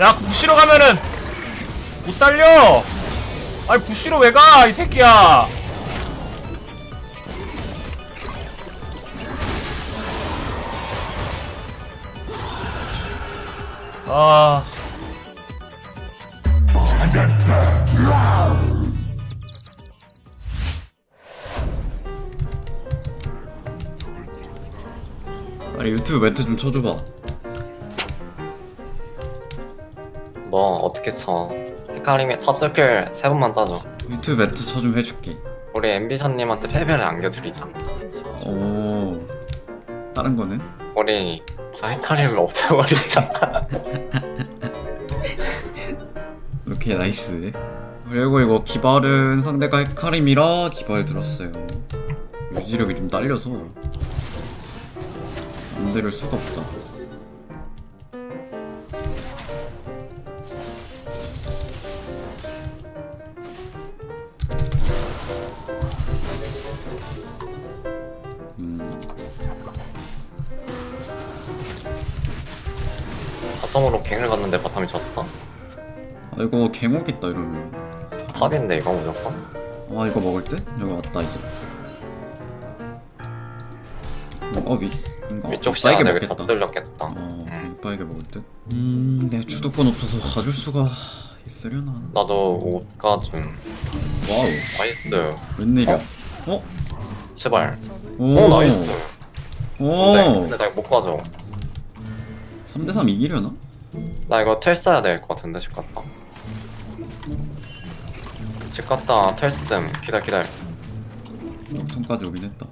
야 부시로 가면은 못 살려. 아니 부시로 왜 가 이 새끼야. 아. 아니 유튜브 멘트 좀 쳐줘봐 너 어떻게 쳐? 헤카림이 탑스킬 세 번만 따줘. 유튜브 멘트 쳐 좀 해줄게 우리 엠비션님한테 패배를 안겨드리자. 오 다른 거는? 우리 저 헤카림을 없애버리자. 오케이 나이스 그리고 이거 기발은 상대가 헤카림이라 기발 들었어요 유지력이 좀 딸려서 안 들을 수가 없다 바텀으로 갱을 갔는데 바텀이 졌다. 아, 이거 개목 있다 이러면 탑인데 이거 무조건? 아 이거 먹을 때? 여기 왔다 이제 어 위? 인가? 위쪽 빠르게 시야에 다 먹겠다 뚫렸겠다. 어 이빠이게 먹을 듯? 음 내가 주도권 없어서 가줄 수가 있으려나 나도 옷가 좀 와우 나이스. 웬일이야 어? 제발. 오, 오 나이스. 오 근데, 근데 나 이거 못 가져. 3대3 이기려나? 나 이거 텔 써야 될 것 같은데 집 갔다. 집 갔다 텔씀 기다려 기다려. 역통까지 오긴 했다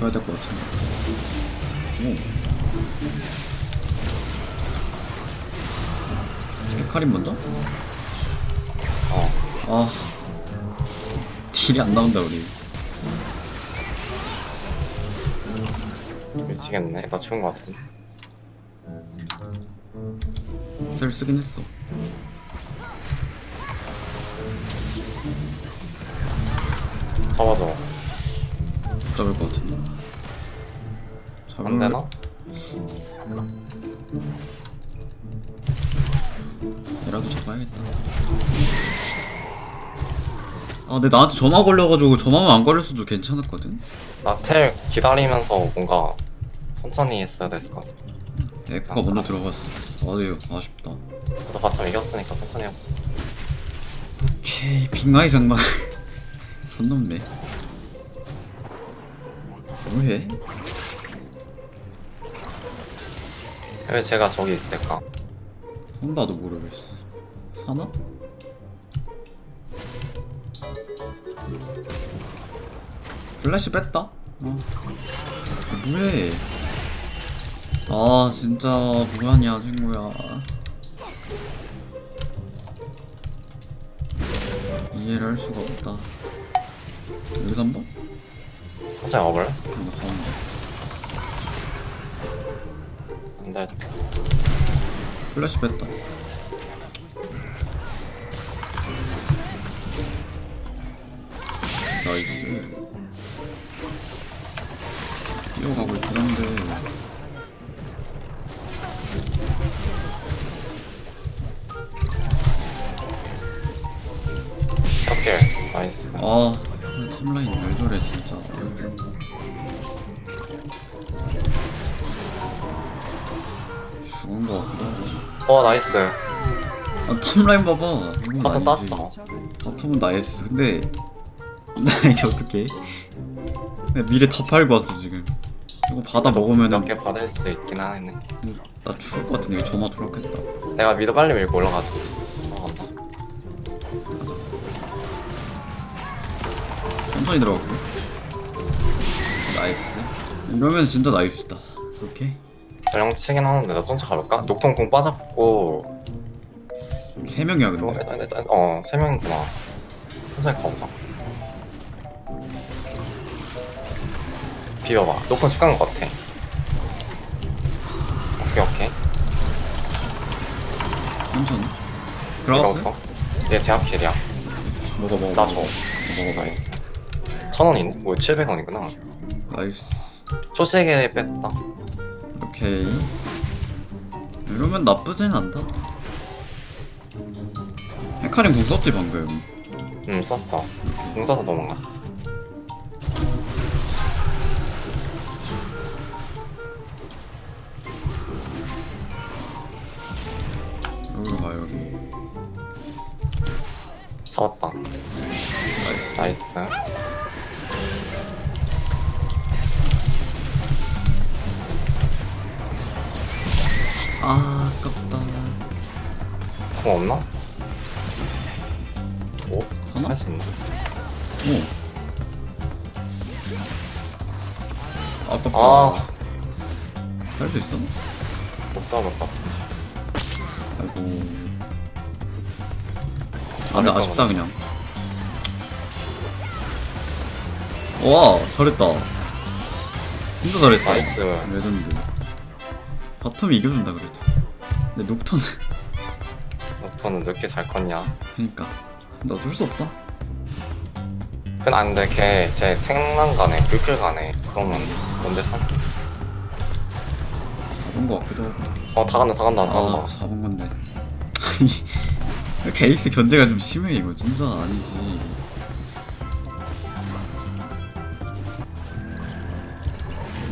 줘야 될 것 같은데 오 헤카림 먼저? 어. 아 딜이 안 나온다 우리 미치겠네. 나 죽은 것 같은데. 셀 쓰긴 했어 잡아줘. 잡을 것 같은데. 안 되나? 얘라도 잡아야겠다 아 근데 나한테 점화 걸려가지고 점화만 안 걸렸어도 괜찮았거든 나텔 기다리면서 뭔가 천천히 했어야 됐을 것 같아. 에코가 먼저 들어갔어 아유 아쉽다 너 바텀 이겼으니까 천천히 해보자. 오케이 빅마이 장막 선 넘네 뭐해? 왜 제가 저기 있을까? 선 나도 모르겠어 사나? 플래시 뺐다? 어. 뭐해 아 진짜 뭐하냐 친구야 이해를 할 수가 없다 여기서 한번? 살짝? 이거 가운데 근데 플래시 뺐다 나이스 뛰어가고 있긴 한데 이렇게 나이스. 아 탑라인 왜 저래 진짜 죽은 거 같기도 하고 어 나이스. 아 탑라인 봐봐 바텀. 땄어. 바텀은 나이스 근데 나 이제 어떡해 내가 미래 다 팔고 왔어 지금 이거 받아 먹으면 은 몇개 받을 수 있긴 하네. 나 죽을 것 같은데 이거 저마 들어갔겠다 내가 미드 빨리 밀고 올라가지고. 올라간다. 천천히 들어갔고 나이스 이러면 진짜 나이스다 오케이 전령 치긴 하는데 나 천천히 가볼까? 녹통 공 빠졌고 세 명이야 어, 근데 일단, 어, 세 명이구나. 천천히 가보자. 비벼봐. 집간것 같아. 오케이, 오케이. 천천히 들어갔어요? 얘 제압 킬이야. 먹어 먹어 나. 줘. 먹어 먹어 나이스. 천 원이네? 뭐 700원이구나. 나이스 초시계 뺐다. 오케이 이러면 나쁘진 않다 헤카림 공 썼지 방금 응 썼어 공 써서 도망갔어 여기 잡았다 나이스 아 아깝다 공 없나? 오? 하나? 할수 있나? 오 아깝다 아, 할 수 있어? 못 잡았다. 아이고 아 근데 아쉽다 그냥 와 잘했다 진짜 잘했다 나이스. 레전드 바텀이 이겨준다 그래도 근데 녹턴은 너는 늦게 잘 컸냐? 그니까 나 어쩔 수 없다 근데 안 돼, 걔제 탱난 가네, 불길 가네. 그러면 언제 사? 잡은 거 같기도 하고 어, 다 간다, 다 간다, 다아 간다. 잡은 건데 아니 게 에이스 견제가 좀 심해 이거. 진짜 아니지.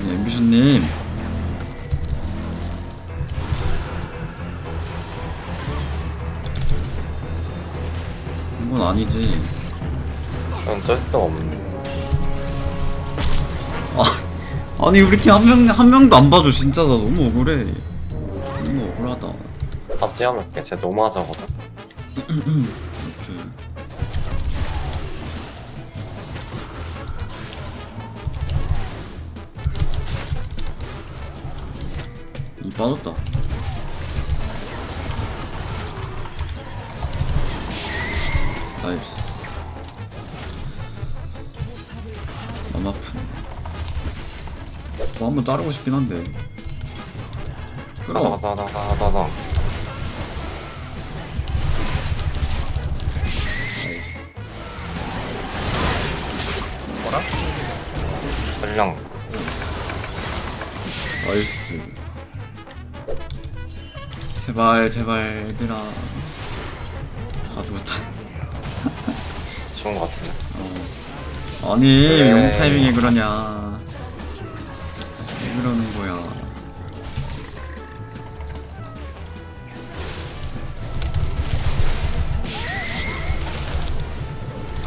아니 엠비션님. 이건 아니지. 그럼 쩔 수가 없네. 아, 아니 우리 팀 한 명 한 명도 안 봐줘. 진짜 나 너무 억울해. 너무 억울하다. 밥 뛰어볼게. 쟤 너무 하자거든. 이렇게 이 빠졌다. 나이스. 너무 아프네. 뭐 한번 자르고 싶긴 한데. 끌어 가자, 가자, 가자, 가자, 가자. 나이 전령. 나이스 제발 제발 얘들아 다 죽었다 좋은 것 같은데. 어. 아니 그래. 용 타이밍에 그러냐 왜 그러는 거야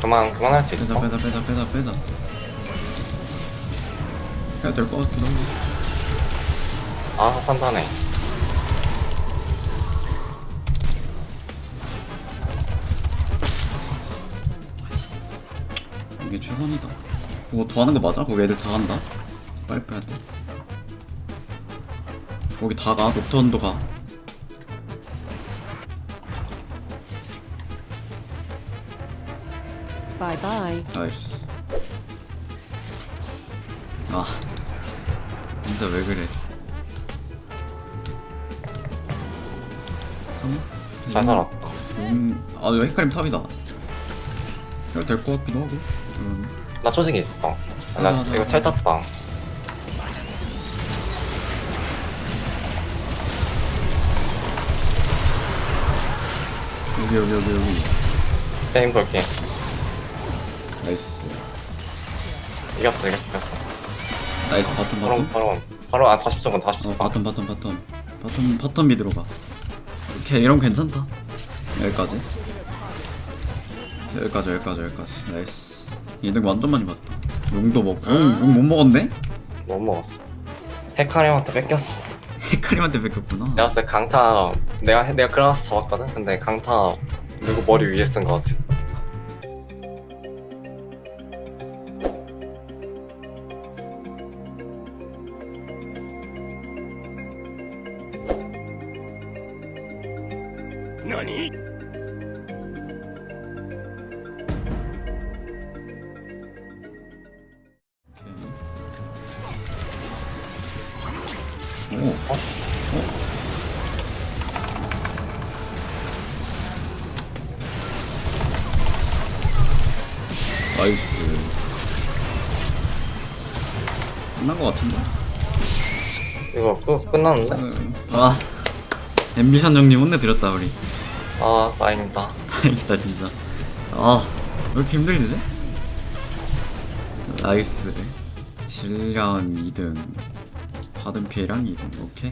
그만, 그만할 수 빼자 있어. 빼자 빼자 빼자 빼자 해야 될 것 같기도 하고 아, 판단해. 이게 최선이다. 그거 더 하는 거 맞아? 거기 애들 다 간다? 빨리 빼야 돼. 거기 다 가? 녹턴도 가? Bye. 나이스. 아 진짜 왜 그래 잘 살았다. 음, 아 이거 헷갈림 탑이다 해도 될것 같기도 하고 음, 나 초식이 있어. 나 아, 나- 이거 텔 탔다. 여기 여기 여기 여기 게임 볼게. 나이스 이겼어, 이겼어, 이겼어. 나이스 바텀 바텀 바로, 바로 한 40초간, 어 40초. 바텀 바텀 바텀 바텀 바텀 미드로 가 오케이 이러면 괜찮다 여기까지 여기까지 여기까지 여기까지 나이스 이득 완전 많이 봤다 용도 먹고 용못 먹었네? 못 먹었어. 헤카림한테 뺏겼어. 헤카림한테 뺏겼구나 내가 봤을 때 강타 내가 내가 그라스 잡았거든. 근데 강타 누구 머리 위에 쓴것 같아. 오, 어? 나이스 끝난 거 같은데? 이거 끝, 끝났는데? 아 앰비션 정리 혼내드렸다 우리 아, 다행이다. 다행이다 진짜. 아왜 이렇게 힘들지? 나이스. 질감 2등. 받은 피해량 2등. 오케이